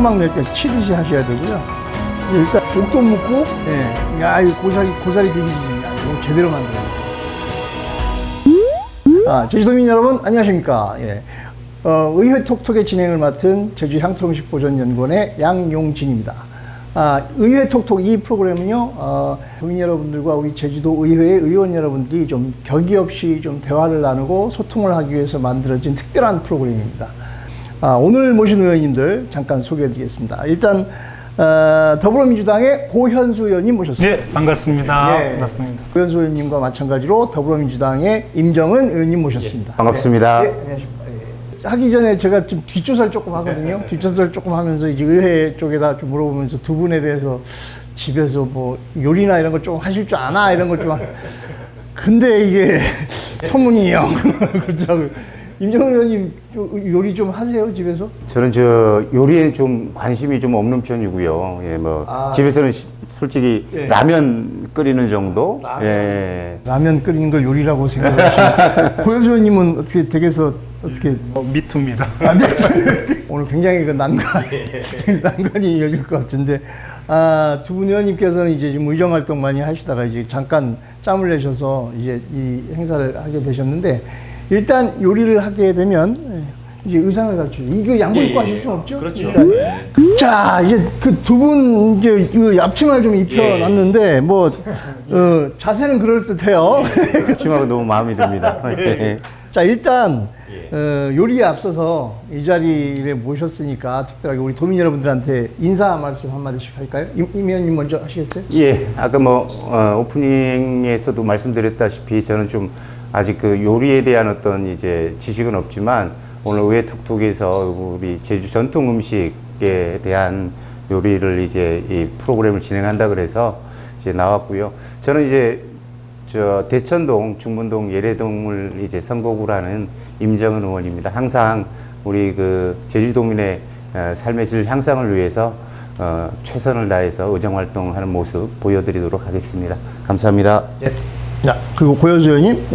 토막 낼 때 치듯이 하셔야 되고요. 일단 옥도 묶고, 예, 야, 이 고사리, 고사리 되기 전에 제대로 만들어요. 아, 제주도민 여러분, 안녕하십니까. 예. 어, 의회 톡톡의 진행을 맡은 제주 향토음식 보존연구원의 양용진입니다. 아, 의회 톡톡 이 프로그램은요, 어, 도민 여러분들과 우리 제주도 의회 의원 여러분들이 좀 격이 없이 좀 대화를 나누고 소통을 하기 위해서 만들어진 특별한 프로그램입니다. 아, 오늘 모신 의원님들 잠깐 소개해 드리겠습니다. 일단, 어, 더불어민주당의 고현수 의원님 모셨습니다. 네, 반갑습니다. 예. 반갑습니다. 고현수 의원님과 마찬가지로 더불어민주당의 임정은 의원님 모셨습니다. 반갑습니다. 예, 안녕하십니까. 예. 하기 전에 제가 좀 뒷조사를 조금 하거든요. 뒷조사를 조금 하면서 이제 의회 쪽에다 좀 물어보면서 두 분에 대해서 집에서 뭐 요리나 이런 거좀 하실 줄 아나 이런 걸 좀. 근데 이게 소문이에요. 그렇더라고요. 임정은 의원님 요- 요리 좀 하세요 집에서? 저는 저 요리에 좀 관심이 좀 없는 편이고요. 예, 뭐 아. 집에서는 시- 솔직히 예. 라면 끓이는 정도. 라면. 예. 라면 끓이는 걸 요리라고 생각하시나요? 고현수 의원님은 어떻게 댁에서 어떻게 어, 미투입니다. 오늘 굉장히 그 난관, 난관이 이어질 것 같은데, 아, 두 분 의원님께서는 이제 지금 의정 활동 많이 하시다가 이제 잠깐 짬을 내셔서 이제 이 행사를 하게 되셨는데, 일단 요리를 하게 되면 예, 이제 의상을 갖추죠. 이거 양복 입고 하실 수는 없죠? 그렇죠. 자, 이제 그 두 분 이제 그 앞치마를 좀 입혀놨는데, 뭐, 어, 자세는 그럴 듯해요. 치마가 너무 마음에 듭니다. 예. 자 일단 어, 요리에 앞서서 이 자리에 모셨으니까 특별하게 우리 도민 여러분들한테 인사 말씀 한마디씩 할까요? 임, 임 의원님 먼저 하시겠어요? 예, 아까 뭐 어, 오프닝에서도 말씀드렸다시피 저는 좀 아직 그 요리에 대한 어떤 이제 지식은 없지만 오늘 의회 톡톡에서 우리 제주 전통 음식에 대한 요리를 이제 이 프로그램을 진행한다 그래서 이제 나왔고요. 저는 이제 저 대천동, 중문동, 예래동을 이제 선거구로 하는 임정은 의원입니다. 항상 우리 그 제주도민의 어, 삶의 질 향상을 위해서 어, 최선을 다해서 의정 활동하는 모습 보여드리도록 하겠습니다. 감사합니다. 자 그리고 고현수 의원님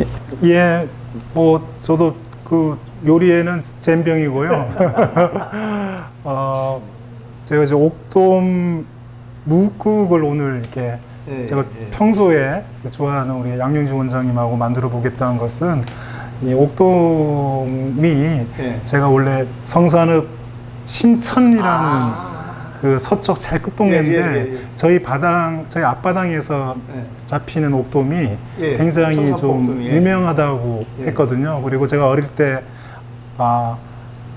예. 예, 뭐 저도 그 요리에는 잼병이고요. 어, 제가 이제 옥돔 묵국을 오늘 이렇게 예, 제가 평소에 좋아하는 우리 양용진 원장님하고 만들어 보겠다는 것은 이 옥돔이 예. 제가 원래 성산읍 신천이라는 그 서쪽 잘 끝동네인데 아. 예, 예, 예, 예. 저희 바당 저희 앞바당에서 예. 잡히는 옥돔이 예, 굉장히 좀 옥돔이, 예. 유명하다고 예. 했거든요. 그리고 제가 어릴 때 아,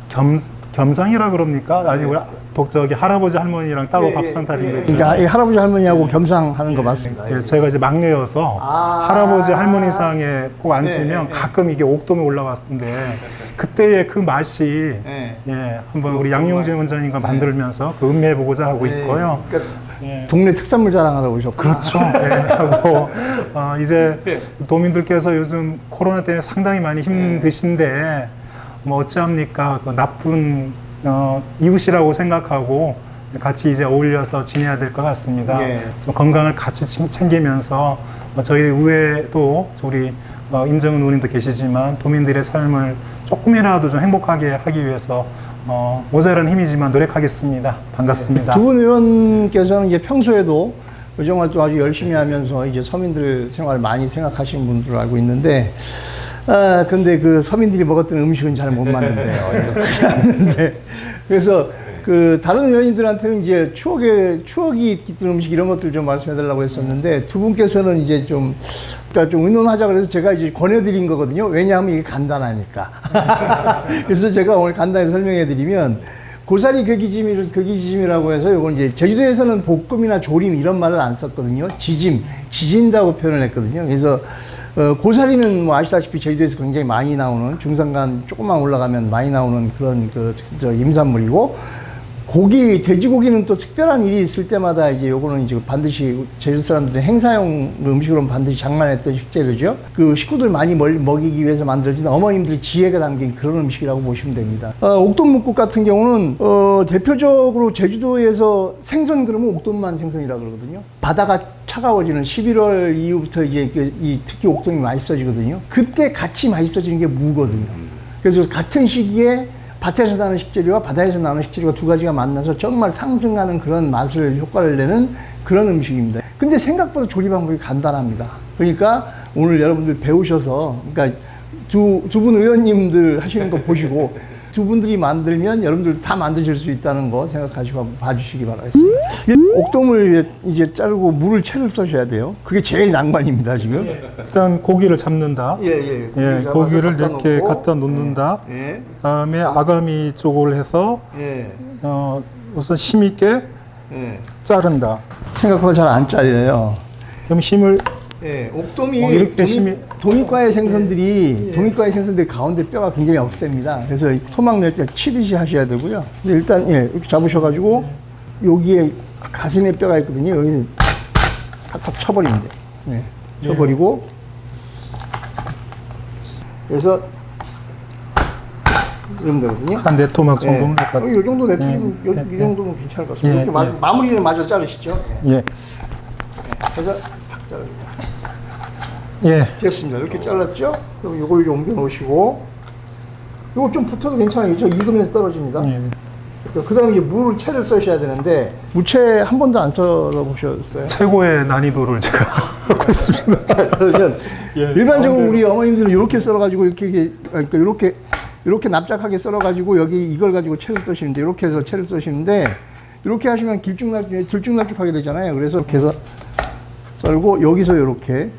겸 겸상이라 그럽니까? 아니 우리 독저기 할아버지 할머니랑 따로 예, 밥 예, 산다는 예. 거 있잖아요. 그러니까 이 할아버지 할머니하고 겸상하는 거 맞습니다. 예, 제가 이제 막내여서 아. 할아버지 할머니상에 꼭 앉으면 예, 예, 예. 가끔 이게 옥돔이 올라왔는데 그때의 그 맛이 예. 예, 한번 우리 양용진 원장님과 만들면서 그 음미해 보고자 하고 있고요. 그러니까 예. 동네 특산물 자랑하러 오셨고 그렇죠. 예, 하고 어, 이제 도민들께서 요즘 코로나 때문에 상당히 많이 힘드신데 뭐 어찌합니까? 그 나쁜 어, 이웃이라고 생각하고 같이 이제 어울려서 지내야 될 것 같습니다. 예. 좀 건강을 같이 침- 챙기면서 어, 저희 의회도 우리 어, 임정은 의원님도 계시지만 도민들의 삶을 조금이라도 좀 행복하게 하기 위해서 어, 모자란 힘이지만 노력하겠습니다. 반갑습니다. 두 분 의원께서는 이제 평소에도 의정 활동 아주 열심히 하면서 이제 서민들 생활을 많이 생각하시는 분들로 알고 있는데, 아, 근데 그 서민들이 먹었던 음식은 잘못 그렇지 않는데. 그래서 그 다른 의원님들한테는 이제 추억의, 추억이 깃든 음식 이런 것들 좀 말씀해 달라고 했었는데, 두 분께서는 이제 좀, 그러니까 좀 의논하자 그래서 제가 이제 권해드린 거거든요. 왜냐하면 이게 간단하니까. 그래서 제가 오늘 간단히 설명해 드리면, 고사리 괴기짐이, 괴기짐이라고 해서 이건 이제 제주도에서는 볶음이나 조림 이런 말을 안 썼거든요. 지짐, 지진다고 표현을 했거든요. 그래서 어, 고사리는 뭐 아시다시피 제주도에서 굉장히 많이 나오는 중산간 조금만 올라가면 많이 나오는 그런 그저 임산물이고 고기, 돼지고기는 또 특별한 일이 있을 때마다 이제 요거는 이제 반드시 제주 사람들은 행사용 음식으로는 반드시 장만했던 식재료죠. 그 식구들 많이 멀, 먹이기 위해서 만들어진 어머님들의 지혜가 담긴 그런 음식이라고 보시면 됩니다. 어, 옥돔묵국 같은 경우는 어, 대표적으로 제주도에서 생선 그러면 옥돔만 생선이라 그러거든요. 바다가 차가워지는 11월 이후부터 이제 그, 이 특히 옥돔이 맛있어지거든요. 그때 같이 맛있어지는 게 무거든요. 그래서 같은 시기에 밭에서 나는 식재료와 바다에서 나는 식재료가 두 가지가 만나서 정말 상승하는 그런 맛을 효과를 내는 그런 음식입니다. 근데 생각보다 조리 방법이 간단합니다. 그러니까 오늘 여러분들 배우셔서 그러니까 두 두 분 의원님들 하시는 거 보시고 두 분들이 만들면 여러분들도 다 만드실 수 있다는 거 생각하시고 한번 봐주시기 바라겠습니다. 이 옥돔을 이제 자르고 물을 채를 써셔야 돼요. 그게 제일 낭만입니다 지금. 일단 고기를 잡는다. 예, 예. 예, 고기 고기를 잡아서 이렇게 놓고. 갖다 놓는다. 예, 다음에 아가미 쪽을 해서 예, 어, 우선 힘 있게 예. 자른다. 생각보다 잘 안 잘려요. 그럼 힘을 예, 옥돔이 어, 이렇게 동이- 힘이- 동이과의 생선들이 동이과의 생선들 가운데 뼈가 굉장히 억셉니다. 그래서 이 토막 낼 때 치듯이 하셔야 되고요. 근데 일단 예, 이렇게 잡으셔가지고 여기에 가슴에 뼈가 있거든요. 여기는 탁탁 쳐버리면 돼요. 예, 쳐버리고 그래서 이러면 되거든요. 한 네 토막 정도면 예. 될것 어, 같아요. 이 정도 내트리면 예, 이 정도면 괜찮을 것 같습니다. 예, 이렇게 마, 예. 마무리는 마저 자르시죠. 예. 예, 그래서 탁 자릅니다. 예, 됐습니다. 이렇게 잘랐죠? 그럼 이걸 이제 옮겨 놓으시고, 이거 좀 붙어도 괜찮아요. 저 익으면서 떨어집니다. 예. 그 다음에 이제 물을 채를 써셔야 되는데, 무채 한 번도 안 썰어 보셨어요? 최고의 난이도를 제가 하고 있습니다. 그러면 예, 일반적으로. 우리 어머님들은 이렇게 썰어가지고 이렇게, 이렇게, 그러니까 이렇게, 이렇게 납작하게 썰어가지고 여기 이걸 가지고 채를 써시는데, 이렇게 해서 채를 써시는데, 이렇게 하시면 길쭉날, 들쭉날쭉하게 되잖아요. 그래서 이렇게 해서 썰고, 여기서 이렇게,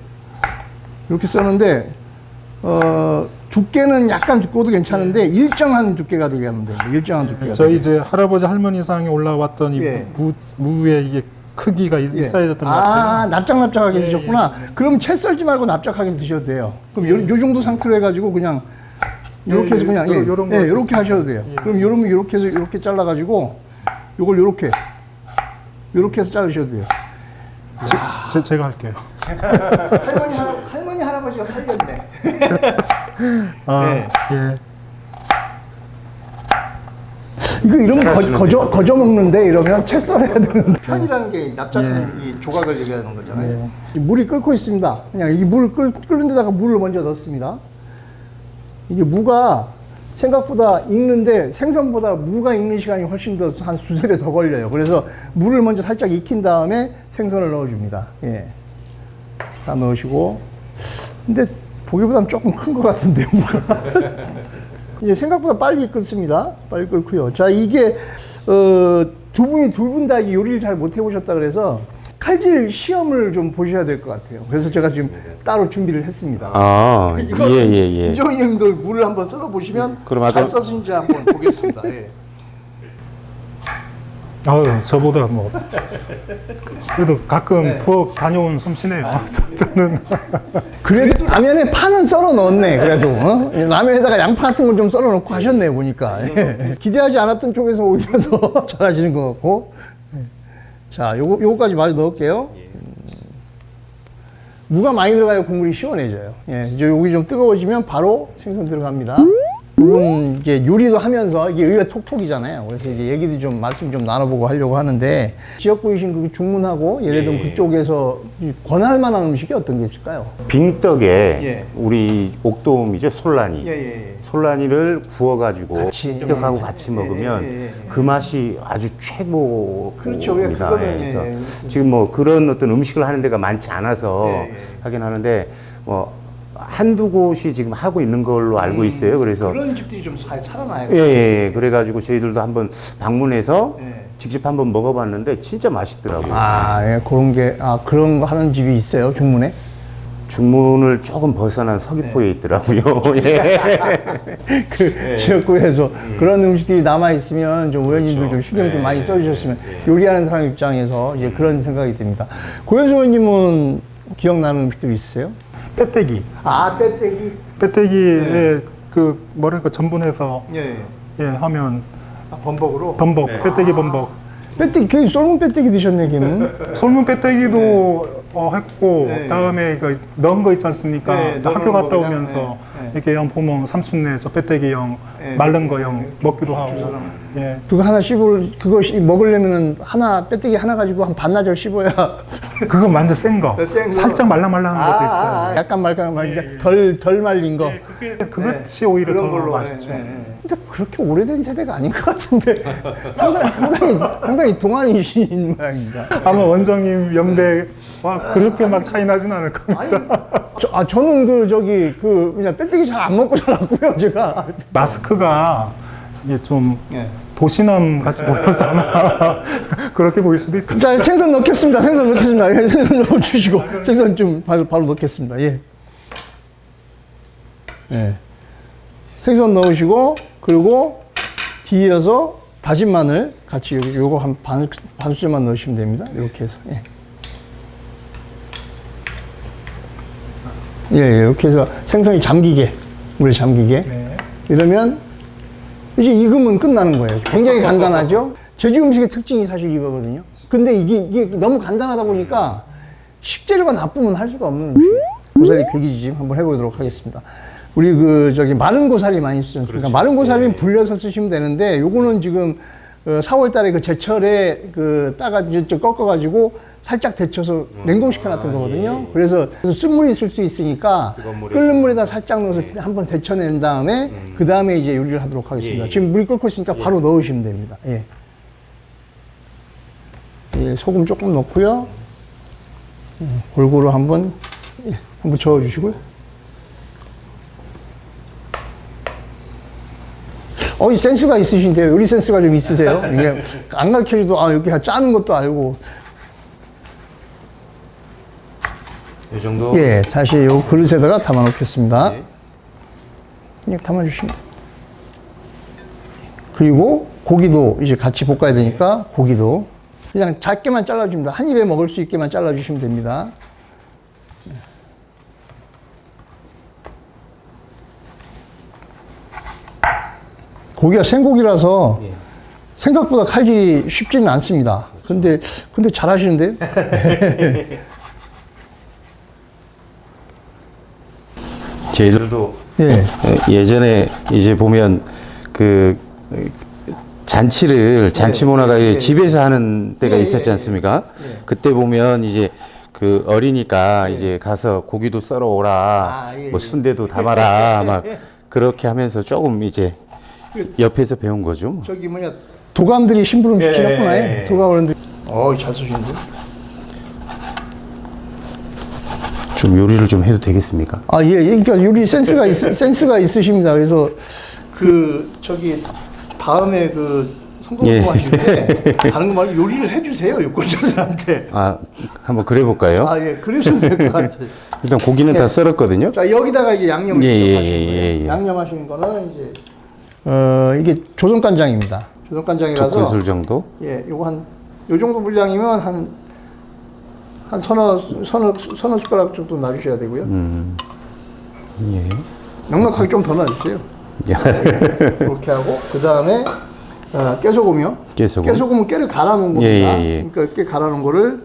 이렇게 써는데, 어, 두께는 약간 두꺼워도 괜찮은데, 일정한 두께가 되게 하면 돼요. 일정한 두께가. 저희 이제 할아버지 할머니 상에 올라왔던 이 예. 무, 무의 이게 크기가 있- 예. 있어야 됐던 것 아, 같아요. 납작납작하게 예, 드셨구나. 그럼 채 썰지 말고 납작하게 드셔도 돼요. 그럼 요, 요 정도 상태로 해가지고 그냥 이렇게 예, 해서 그냥 요- 예, 요런 거 예, 이렇게 하셔도 돼요. 예. 그럼 요러면 이렇게 해서 이렇게 잘라가지고 요걸 요렇게 요렇게 해서 자르셔도 돼요. 제, 제, 제가 할게요. 할머니 가 살겠네. 아, 예. 예. 이거 이러면 거, 거저 거저 먹는데 이러면 채 썰어야 되는데 편이라는 게 납작한 이 조각을 얘기하는 거잖아요. 이 물이 끓고 있습니다. 그냥 이 물을 끓, 끓는 데다가 물을 먼저 넣습니다. 이게 무가 생각보다 익는데 생선보다 무가 익는 시간이 훨씬 더 한 두세 배 더 걸려요. 그래서 물을 먼저 살짝 익힌 다음에 생선을 넣어줍니다. 예. 다 넣으시고. 근데 보기보다는 조금 큰 것 같은데, 무가. 이제 생각보다 빨리 끓습니다. 빨리 끓고요. 자, 이게, 어, 두 분이 둘 분 다 요리를 잘 못 해보셨다 그래서 칼질 시험을 좀 보셔야 될 것 같아요. 그래서 제가 지금 따로 준비를 했습니다. 아, 예, 예, 예. 이종님도 물을 한번 썰어 보시면 그럼 잘 아까- 썼는지 한번 보겠습니다. 예. 아유, 저보다 뭐. 그래도 가끔 네. 부엌 다녀온 솜씨네요. 저, 저는. 그래도 라면에 파는 썰어 넣었네. 그래도 어? 라면에다가 양파 같은 걸 좀 썰어 넣고 하셨네 보니까 예. 기대하지 않았던 쪽에서 오히려 더 잘하시는 것 같고. 예. 자, 요거 요거까지 마저 넣을게요. 음. 무가 많이 들어가야 국물이 시원해져요. 예, 이제 여기 좀 뜨거워지면 바로 생선 들어갑니다. 이건 이제 요리도 하면서 이게 의외 톡톡이잖아요. 그래서 이제 얘기도 좀 말씀 좀 나눠보고 하려고 하는데 지역구이신 그 중문하고 예를 들면 그쪽에서 이 권할 만한 음식이 어떤 게 있을까요? 빙떡에 예. 우리 옥돔이죠, 솔라니. 예. 솔라니를 구워가지고 같이. 빙떡하고 예, 같이 예, 먹으면 예, 예, 예. 그 맛이 아주 최고입니다. 그렇죠. 왜 그거는, 예, 예. 지금 뭐 그런 어떤 음식을 하는 데가 많지 않아서 예, 예. 하긴 하는데 뭐 한두 곳이 지금 하고 있는 걸로 알고 있어요. 그래서 음, 그런 집들이 좀잘 살아나요. 예, 예, 예. 그래가지고 저희들도 한번 방문해서 예. 직접 한번 먹어봤는데 진짜 맛있더라고요. 아, 예, 그런 게, 아, 그런 거 하는 집이 있어요, 중문에? 중문을 조금 벗어난 서귀포에 네. 있더라고요. 예. 그 지역구에서 그런 음식들이 남아있으면 좀 의원님들 좀 신경 좀 많이 써주셨으면 요리하는 사람 입장에서 이제 그런 생각이 듭니다. 고현수 의원님은 기억나는 음식들 있으세요? 빼떼기. 아, 빼떼기. 빼떼기에 그, 뭐랄까, 전분해서, 예. 예, 하면 아, 범벅으로? 범벅, 빼떼기 범벅. 빼떼기, 걔 썰문 빼떼기 드셨네, 걔는. 솔문 빼떼기도 어, 했고 네. 다음에 이거 넣은 거 있지 않습니까? 네, 학교 갔다 거 오면서 네, 네. 이렇게 영 보면 삼순내 저 빼떼기 영 네, 마른 거영 먹기도 하고. 예. 그거 하나 씹을 그거 씹- 먹으려면은 하나 빼떼기 하나 가지고 한 반나절 씹어야 그거 완전 센 거. 센 거. 살짝 말랑말랑한 것도 있어요. 아, 약간 말까 말까 덜덜 말린 거. 그게 그것이 오히려 더 맛있죠. 근데 그렇게 오래된 세대가 아닌 것 같은데 상당히 상당히 상당히 동안이신 모양입니다. 아마 원장님 연배와 그렇게 막 차이 나진 않을 겁니다. 저, 아 저는 그 저기 그 그냥 빼떼기 잘 안 먹고 자랐고요 제가. 마스크가 이게 좀 예. 도시남 같이 보여서 아마 그렇게 보일 수도 있어요. 자 생선 넣겠습니다. 생선 넣겠습니다. 예, 생선 넣어 주시고 생선 좀 바로, 바로 넣겠습니다. 예. 예. 생선 넣으시고 그리고 뒤에서 다진 마늘 같이 요거 한 반, 반 수저만 넣으시면 됩니다. 이렇게 해서. 예. 예, 예, 이렇게 해서 생선이 잠기게 물에 잠기게 네. 이러면 이제 익으면 끝나는 거예요. 굉장히 간단하죠? 제주 음식의 특징이 사실 이거거든요. 근데 이게, 이게 너무 간단하다 보니까 식재료가 나쁘면 할 수가 없는. 고사리 괴기지짐 한번 해보도록 하겠습니다. 우리 그 저기 마른 고사리 많이 쓰지 않습니까? 마른 고사리는 불려서 쓰시면 되는데 요거는 지금 어, 4월 달에 그 제철에 그 따가 이제 좀 꺾어가지고 살짝 데쳐서 냉동시켜놨던 거거든요. 그래서 쓴물이 있을 수 있으니까 뜨거운 물에 끓는 물에다 살짝 넣어서 한번 데쳐낸 다음에 그 다음에 이제 요리를 하도록 하겠습니다. 예, 예. 지금 물이 끓고 있으니까 바로 넣으시면 됩니다. 예. 예, 소금 조금 넣고요. 예, 골고루 한번 예, 한번 저어주시고요. 어, 이 센스가 있으신데요. 요리 센스가 좀 있으세요. 이게 안 가르쳐줘도 아 이렇게 짜는 것도 알고. 이 정도. 예, 다시 요 그릇에다가 담아 놓겠습니다. 네. 그냥 담아 주시면 돼요. 그리고 고기도 이제 같이 볶아야 되니까 고기도 그냥 작게만 잘라줍니다. 한 입에 먹을 수 있게만 잘라주시면 됩니다. 고기가 생고기라서 예. 생각보다 칼질이 쉽지는 않습니다. 근데 근데 잘 하시는데요? 저희들도 예. 예전에 이제 보면 그 잔치를 잔치 문화가 집에서 하는 때가 예, 있었지 예, 않습니까? 그때 보면 이제 그 어리니까 이제 가서 고기도 썰어 오라, 아, 예, 뭐 예. 순대도 담아라, 막 그렇게 하면서 조금 이제 옆에서 배운 거죠. 저기 뭐냐 도감들이 심부름 시키셨구나. 예, 예. 도감 어른들. 어잘 쓰시는데. 좀 요리를 좀 해도 되겠습니까? 아 예, 예. 그러니까 요리 센스가 있, 센스가 있으십니다. 그래서 그 저기 다음에 그 예. 선거운동 하실 때 다른 거 말고 요리를 해주세요 유권자들한테. 아, 한번 그래 볼까요? 아 예, 될것 같아요. 일단 고기는 다 썰었거든요. 자 여기다가 이제 양념 예, 예, 예. 예, 예. 양념하시는 거는 이제 어 이게 조선간장입니다. 두 조선간장이라서 큰술 정도. 예, 요거 한, 요 정도 분량이면 한, 한 서너, 서너, 서너 숟가락 정도 놔주셔야 되고요. 음. 예. 넉넉하게 좀 더 놔주세요. 그렇게 하고, 그 다음에, 어, 깨소금이요. 깨소금. 깨소금은 깨를 갈아 놓은 겁니다. 예, 예, 예. 그러니까 깨 갈아 놓은 거를,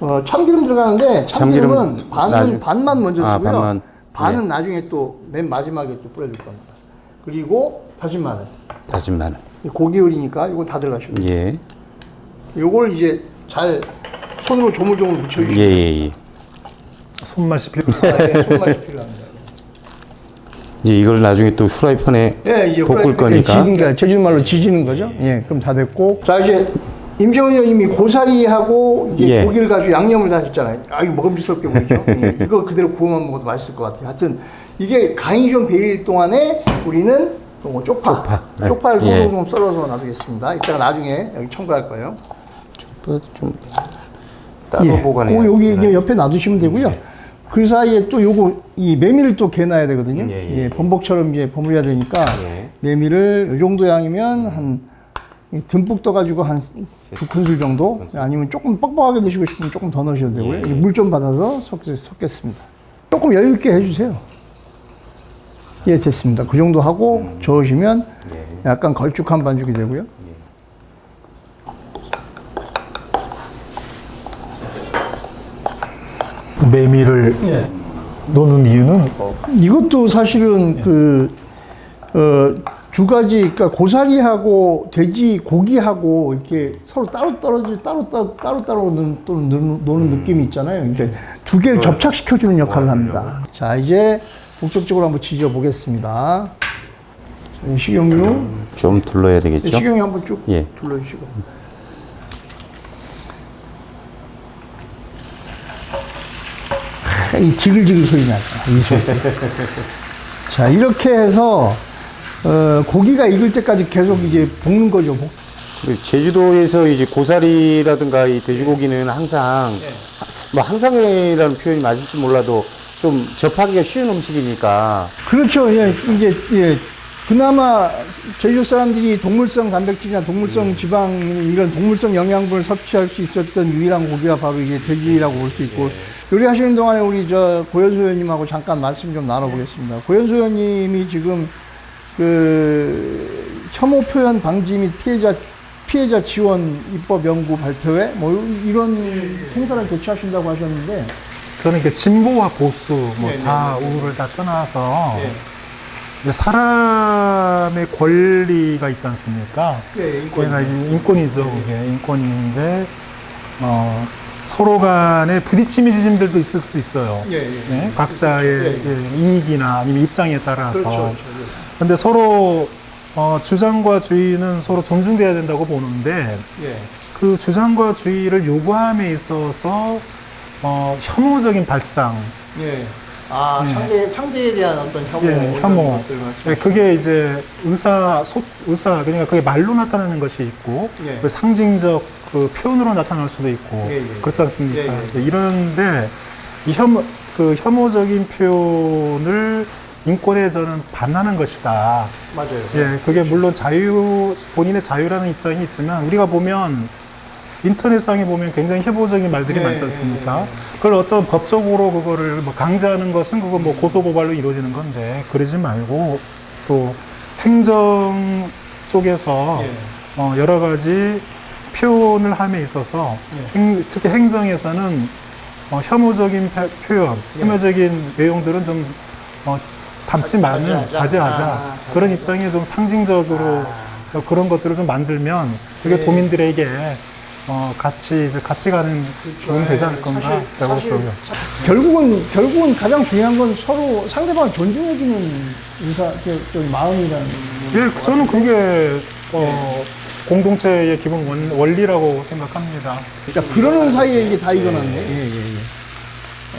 어, 참기름 들어가는데, 참기름은 참기름 반은, 나중- 반만 먼저 아, 쓰고요. 반만. 반은 나중에 또 맨 마지막에 또 뿌려줄 겁니다. 그리고 다진 마늘. 다진 마늘. 고기 요리니까 이건 다 들어가시고 예. 요걸 이제 잘 손으로 조물조물 예, 묻혀주시고 예, 예. 손맛이 필요. 아, 예, 손맛이 필요합니다. 이제 이걸 나중에 또 후라이팬에 예, 이제 볶을 후라이팬에 거니까. 지는 게 제주도 말로 지지는 거죠. 예, 그럼 다 됐고. 자 이제 임재원 의원님이 고사리하고 이제 예. 고기를 가지고 양념을 다 하셨잖아요. 아 이거 먹음직스럽게 보이죠. 예, 이거 그대로 구워만 먹어도 맛있을 것 같아요. 하여튼 이게 간이 좀 배일 동안에 우리는 뭐 쪽파, 쪽파. 네. 쪽파를 예. 소금 좀 썰어서 놔두겠습니다. 이따가 나중에 여기 첨가할 거예요. 또좀 따로 예, 보관해야 그 여기. 이제 옆에 놔두시면 되고요. 그 사이에 또 요거 이 메밀을 또 개놔야 되거든요. 예, 예, 예, 범벅처럼 이제 버무려야 되니까 예. 메밀을 이 정도 양이면 한 듬뿍 떠가지고 한 두 큰술 정도 아니면 조금 뻑뻑하게 드시고 싶으면 조금 더 넣으셔도 되고요. 예. 물 좀 받아서 섞, 섞겠습니다. 조금 여유 있게 해주세요. 예, 됐습니다. 그 정도 하고 음. 저으시면 예. 약간 걸쭉한 반죽이 되고요. 메밀을 놓는 이유는 이것도 사실은 그, 어, 두 가지, 그러니까 고사리하고 돼지 고기하고 이렇게 서로 따로 떨어지 따로 따로 따로 따로 노는, 또 노는, 노는 느낌이 있잖아요. 이제 두 개를 접착시켜주는 역할을 합니다. 자, 이제 본격적으로 한번 지져 보겠습니다. 식용유, 좀 둘러야 되겠죠? 식용유 한번 쭉 예. 둘러주시고. 하, 이 지글지글 소리 나죠. 이 소리. 자, 이렇게 해서, 어, 고기가 익을 때까지 계속 이제 볶는 거죠. 볶- 그 제주도에서 이제 고사리라든가 이 돼지고기는 항상 뭐 항상이라는 표현이 맞을지 몰라도 좀 접하기가 쉬운 음식이니까 그렇죠. 예, 이제, 예. 그나마 제주 사람들이 동물성 단백질이나 동물성 지방, 이런 동물성 영양분을 섭취할 수 있었던 유일한 고기가 바로 이제 돼지라고 볼 수 있고, 요리하시는 동안에 우리 저 고현수 의원님하고 잠깐 말씀 좀 나눠보겠습니다. 고현수 의원님이 지금 그 혐오 표현 방지 및 피해자 피해자 지원 입법 연구 발표회 뭐 이런 행사를 개최하신다고 하셨는데 저는 이렇게 진보와 보수, 뭐 좌우를 다 떠나서 이제 사람의 권리가 있지 않습니까? 네, 이제 인권이죠. 그게 인권인데 어, 서로 간에 부딪힘이 지점들도 있을 수 있어요. 예, 예. 네, 각자의 예, 이익이나 아니면 입장에 따라서. 그렇죠. 근데 서로 어, 주장과 주의는 서로 존중돼야 된다고 보는데 예. 그 주장과 주의를 요구함에 있어서 어, 혐오적인 발상, 예. 아, 상대, 상대에 대한 어떤 혐오. 예, 혐오. 예, 그게 이제 의사, 소, 의사, 그러니까 그게 말로 나타나는 것이 있고, 예. 그 상징적 그 표현으로 나타날 수도 있고, 예, 예. 그렇지 않습니까? 예, 예. 예, 이런데, 이 혐오, 그 혐오적인 표현을 인권에 저는 반하는 것이다. 맞아요. 예, 그게 물론 자유, 본인의 자유라는 입장이 있지만, 우리가 보면, 인터넷상에 보면 굉장히 혐오적인 말들이 네, 많지 않습니까? 그걸 어떤 법적으로 그거를 뭐 강제하는 것은 그거 뭐 고소고발로 이루어지는 건데, 그러지 말고, 또 행정 쪽에서 예. 어, 여러 가지 표현을 함에 있어서, 예. 행- 특히 행정에서는 어, 혐오적인 표- 표현, 예. 혐오적인 내용들은 좀 어, 담지 말는 자제하자. 아, 그런 입장에 좀 상징적으로 어, 그런 것들을 좀 만들면 그게 네. 도민들에게 어, 같이 이제 같이 가는 도움이 되지 않을 건가 사실- 라고 사실 생각해요. 결국은, 결국은 가장 중요한 건 서로 상대방을 존중해주는 인사, 마음이라는. 예, 저는 그게 어, 네. 공동체의 기본 원, 원리라고 생각합니다. 그러니까 그러는 사이에 이게 다 익어놨네. 예, 예, 예.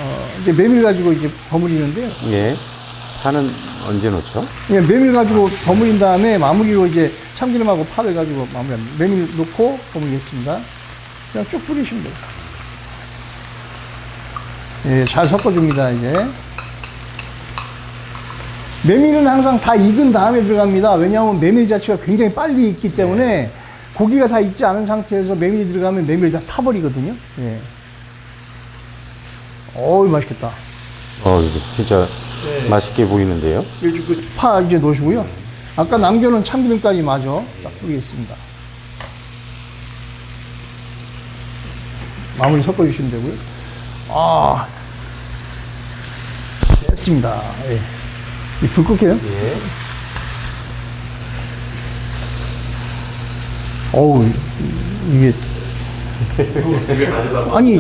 어, 이제 메밀 가지고 이제 버무리는데요. 예. 파는 언제 놓죠? 예, 메밀 가지고 버무린 다음에 마무리로 이제 참기름하고 파를 가지고 마무리합니다. 메밀 넣고 버무리겠습니다. 그냥 쭉 뿌리시면 돼요. 예, 잘 섞어줍니다, 이제. 메밀은 항상 다 익은 다음에 들어갑니다. 왜냐하면 메밀 자체가 굉장히 빨리 익기 때문에 고기가 다 익지 않은 상태에서 메밀이 들어가면 메밀이 다 타버리거든요. 예. 어우, 맛있겠다. 어, 이거 진짜 맛있게 보이는데요. 요즘 그파 이제 넣으시고요. 아까 남겨놓은 참기름까지 마저 딱 뿌리겠습니다. 마무리 섞어주시면 되고요. 아, 됐습니다. 예. 이불 끌게요. 예. 어우, 이- 이게. 아니,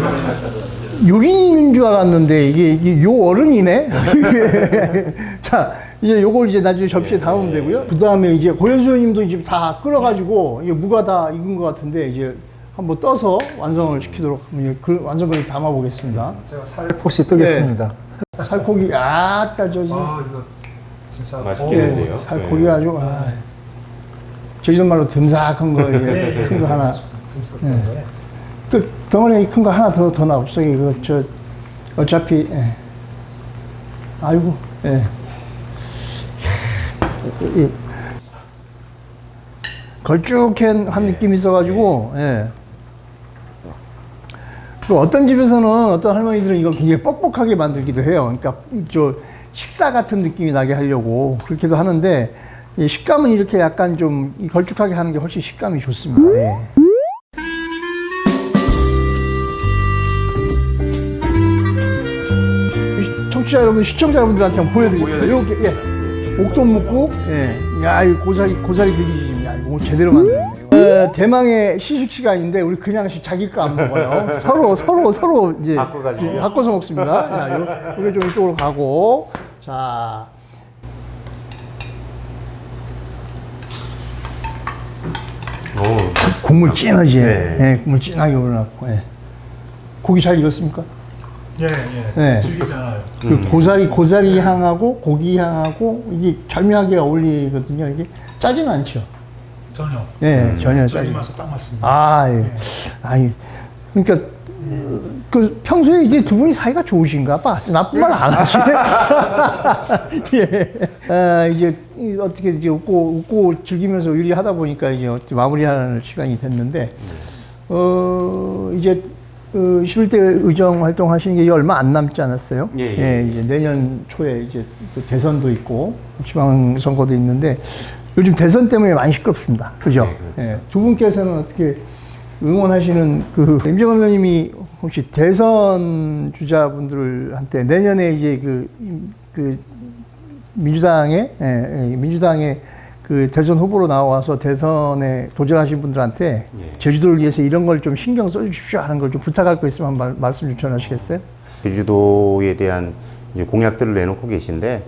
요리인 줄 알았는데, 이게, 이게 요 얼음이네? 자, 이제 요걸 이제 나중에 접시에 담으면 되고요. 그 다음에 이제 고현수 님도 이제 다 끓여가지고, 이게 무가 다 익은 것 같은데, 이제 한번 떠서 완성을 시키도록 이제 그 완성을 담아보겠습니다. 제가 살포시 뜨겠습니다. 살코기, 아따, 저지. 아, 이거 진짜 맛있겠는데요? 살코기 아주, 아, 제주도 말로 듬삭한 거, 이게 큰거 하나. 네. 그 덩어리 큰 거 하나 더, 더 놔봅시다. 이거, 저, 어차피, 예. 아이고, 예. 이- 걸쭉한 한 느낌이 있어가지고, 예. 또 어떤 집에서는 어떤 할머니들은 이걸 굉장히 뻑뻑하게 만들기도 해요. 그러니까 저 식사 같은 느낌이 나게 하려고 그렇게도 하는데 이 식감은 이렇게 약간 좀이 걸쭉하게 하는 게 훨씬 식감이 좋습니다. 예. 청취자 여러분, 시청자 여러분들한테 한번 보여드리겠습니다. 이렇게 예. 옥돔 묵국, 예. 야, 이 고사리 고사리 들기지. 야, 이거 제대로 만들었네. 어, 대망의 시식 시간인데 우리 그냥 시- 자기 거 안 먹어요. 서로 서로 서로 이제 바꿔가지고. 바꿔서 먹습니다. 자, 요, 요게 좀 이쪽으로 가고. 자. 오, 국물 진하지? 네. 예, 국물 진하게 우러났고. 예. 고기 잘 익었습니까? 예, 예. 네. 질기잖아요. 그 고사리 고사리 향하고 고기 향하고 이게 절묘하게 어울리거든요. 이게 짜지는 않죠. 전혀. 예, 전혀 짜지. 맛에 딱 맞습니다. 아, 예. 아니, 그러니까 어, 그 평소에 이제 두 분이 사이가 좋으신가 봐. 나쁜 말 안 하시네. 예. 아, 이제 이 어떻게 이제 웃고 웃고 즐기면서 요리하다 보니까 이제 마무리하는 시간이 됐는데 어 이제 어, 11대 의정 활동 하시는 게 얼마 안 남지 않았어요? 예, 예. 이제 내년 초에 이제 그 대선도 있고 지방 선거도 있는데 요즘 대선 때문에 많이 시끄럽습니다. 그죠? 네, 그렇죠. 예, 두 분께서는 어떻게 응원하시는 그 임정환 의원님이 혹시 대선 주자분들한테 내년에 이제 그, 그 민주당의 예, 예, 민주당의 그 대선 후보로 나와서 대선에 도전하신 분들한테 예. 제주도를 위해서 이런 걸 좀 신경 써주십시오 하는 걸 좀 부탁할 거 있으면 말, 말씀 좀 전하시겠어요? 제주도에 대한 이제 공약들을 내놓고 계신데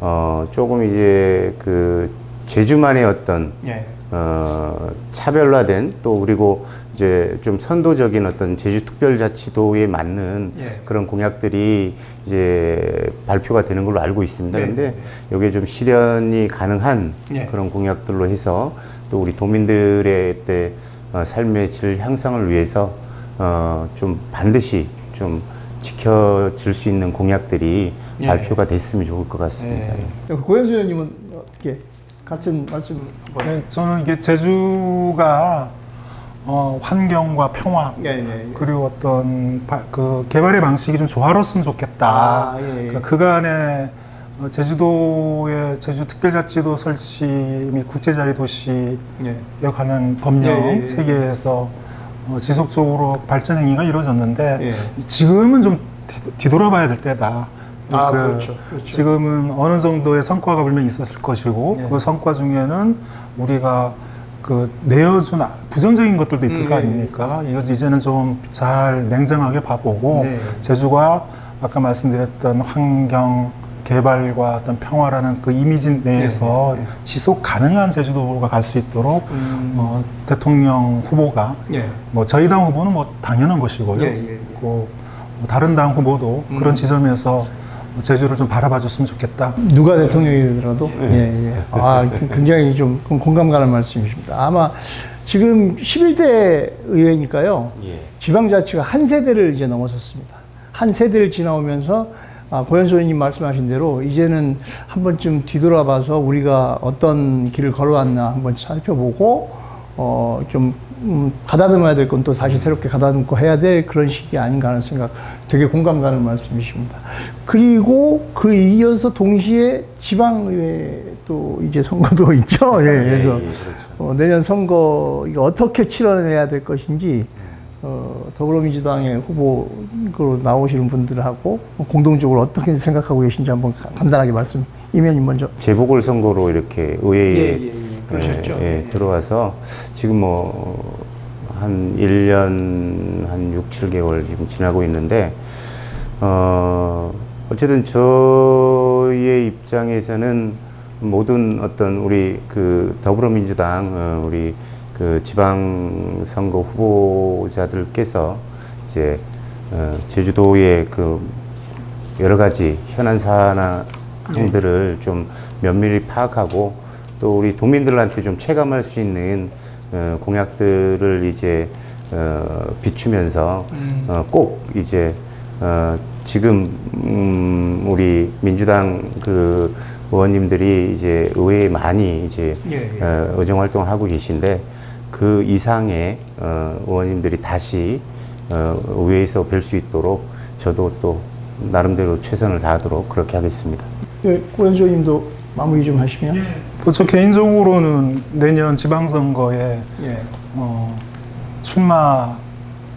어, 조금 이제 그 제주만의 어떤 예. 어, 차별화된 또 그리고 이제 좀 선도적인 어떤 제주특별자치도에 맞는 예. 그런 공약들이 이제 발표가 되는 걸로 알고 있습니다. 네. 근데 이게 좀 실현이 가능한 예. 그런 공약들로 해서 또 우리 도민들의 때 어, 삶의 질 향상을 위해서 어, 좀 반드시 좀 지켜질 수 있는 공약들이 예. 발표가 됐으면 좋을 것 같습니다. 예. 고현수 의원님은 어떻게 같은 말씀 네, 저는 이게 제주가 어, 환경과 평화 예, 예, 예. 그리고 어떤 바- 그 개발의 방식이 좀 조화로웠으면 좋겠다. 아, 예, 예. 그 그간에 어, 제주도의 제주특별자치도 설치 및 국제자유 도시 예. 역하는 법령 예, 예, 예. 체계에서 어, 지속적으로 발전 행위가 이루어졌는데 예. 지금은 좀 뒤- 뒤돌아봐야 될 때다. 아, 그렇죠, 그렇죠. 지금은 어느 정도의 성과가 분명히 있었을 것이고 예. 그 성과 중에는 우리가 그 내어준 아- 부정적인 것들도 있을 음, 거 예, 아닙니까? 이거 이제는 좀 잘 냉정하게 봐보고 네. 제주가 아까 말씀드렸던 환경 개발과 어떤 평화라는 그 이미지 내에서 네, 네. 지속 가능한 제주도가 갈 수 있도록 음. 어, 대통령 후보가 예. 뭐 저희 당 후보는 뭐 당연한 것이고요. 예, 예, 예. 그뭐 다른 당 후보도 음. 그런 지점에서 제주를 좀 바라봐 줬으면 좋겠다. 누가 대통령이 되더라도 예, 예. 아 굉장히 좀 공감 가는 말씀이십니다. 아마 지금 11대 의회니까요. 예. 지방자치가 한 세대를 이제 넘어섰습니다. 한 세대를 지나오면서 아, 고현수 의원님 말씀하신 대로 이제는 한 번쯤 뒤돌아봐서 우리가 어떤 길을 걸어왔나 한번 살펴보고 어, 좀 음, 가다듬어야 될 건 또 다시 새롭게 가다듬고 해야 될 그런 시기 아닌가 하는 생각 되게 공감 가는 말씀이십니다. 그리고 그 이어서 동시에 지방의회 또 이제 선거도 있죠. 예, 그래서 예, 그렇죠. 어, 내년 선거 이거 어떻게 치러내야 될 것인지 어, 더불어민주당의 후보로 나오시는 분들하고 공동적으로 어떻게 생각하고 계신지 한번 가- 간단하게 말씀 이면님 먼저. 재보궐 선거로 이렇게 의회에 예, 예, 예. 그러셨죠. 예, 예, 들어와서 지금 뭐 한 1년 한 6, 7개월 지금 지나고 있는데 어 어쨌든 저의 입장에서는 모든 어떤 우리 그 더불어민주당 어, 우리 그 지방 선거 후보자들께서 이제 어, 제주도의 그 여러 가지 현안 사항들을 좀 면밀히 파악하고 또 우리 도민들한테 좀 체감할 수 있는 어, 공약들을 이제 어, 비추면서 어, 꼭 이제 어, 지금 음, 우리 민주당 그 의원님들이 이제 의회에 많이 이제 예, 예. 어, 의정 활동을 하고 계신데 그 이상의 어, 의원님들이 다시 어, 의회에서 뵐 수 있도록 저도 또 나름대로 최선을 다하도록 그렇게 하겠습니다. 예, 고현수 의원님도 마무리 좀 하시면. 뭐 저 개인적으로는 내년 지방선거에 예. 어, 출마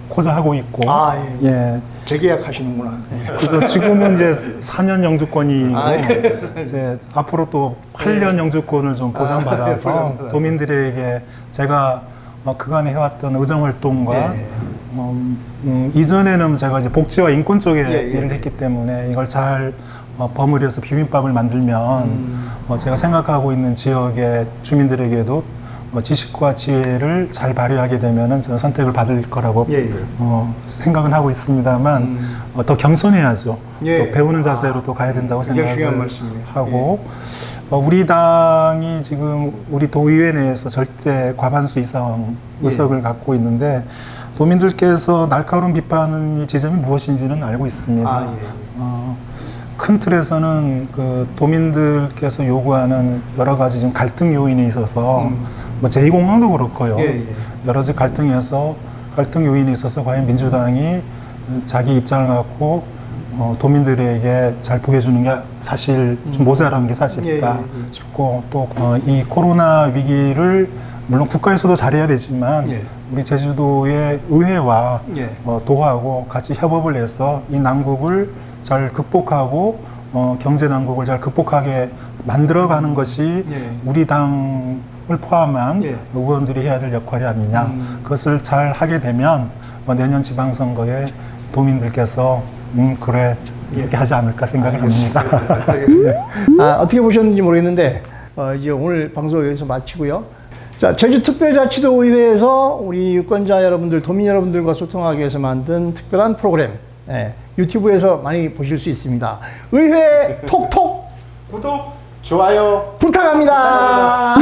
고사하고 있고 아, 예. 재계약하시는구나. 그래서 지금은 이제 4년 영주권이고 아, 예. 이제 앞으로 또 8년 영주권을 좀 보장받아서 도민들에게 제가 어, 그간에 해왔던 의정 활동과 예. 어, 음, 이전에는 제가 이제 복지와 인권 쪽에 예, 예. 일을 했기 때문에 이걸 잘 어, 버무려서 비빔밥을 만들면 음. 어, 제가 생각하고 있는 지역의 주민들에게도 어, 지식과 지혜를 잘 발휘하게 되면은 저는 선택을 받을 거라고 예, 예. 어, 생각은 하고 있습니다만 어, 더 겸손해야죠. 예. 또 배우는 자세로 또 가야 된다고 중요한 생각을. 하고 어, 우리 당이 지금 우리 도의회 내에서 절대 과반수 이상 예. 의석을 갖고 있는데 도민들께서 날카로운 비판의 지점이 무엇인지는 알고 있습니다. 아, 예. 어, 큰 틀에서는 그 도민들께서 요구하는 여러 가지 지금 갈등 요인이 있어서 뭐 제2공항도 그렇고요. 음. 예, 예. 여러 가지 갈등에서 갈등 요인이 있어서 과연 민주당이 자기 입장을 갖고 어, 도민들에게 잘 보여주는 게 사실 좀 모자란 게 사실이다 음. 예, 예, 예. 싶고 또이 코로나 위기를 물론 국가에서도 잘해야 되지만 예. 우리 제주도의 의회와 예. 어, 도하고 같이 협업을 해서 이 난국을 잘 극복하고 어, 경제 난국을 잘 극복하게 만들어가는 것이 예. 우리 당을 포함한 예. 의원들이 해야 될 역할이 아니냐. 음. 그것을 잘 하게 되면 어, 내년 지방선거에 도민들께서 음 그래 이렇게 하지 않을까 생각을 합니다. 아, 어떻게 보셨는지 모르겠는데 어, 이제 오늘 방송 여기서 마치고요. 자, 제주특별자치도 의회에서 우리 유권자 여러분들, 도민 여러분들과 소통하기 위해서 만든 특별한 프로그램 예, 유튜브에서 많이 보실 수 있습니다. 의회 톡톡 구독. 좋아요. 부탁합니다.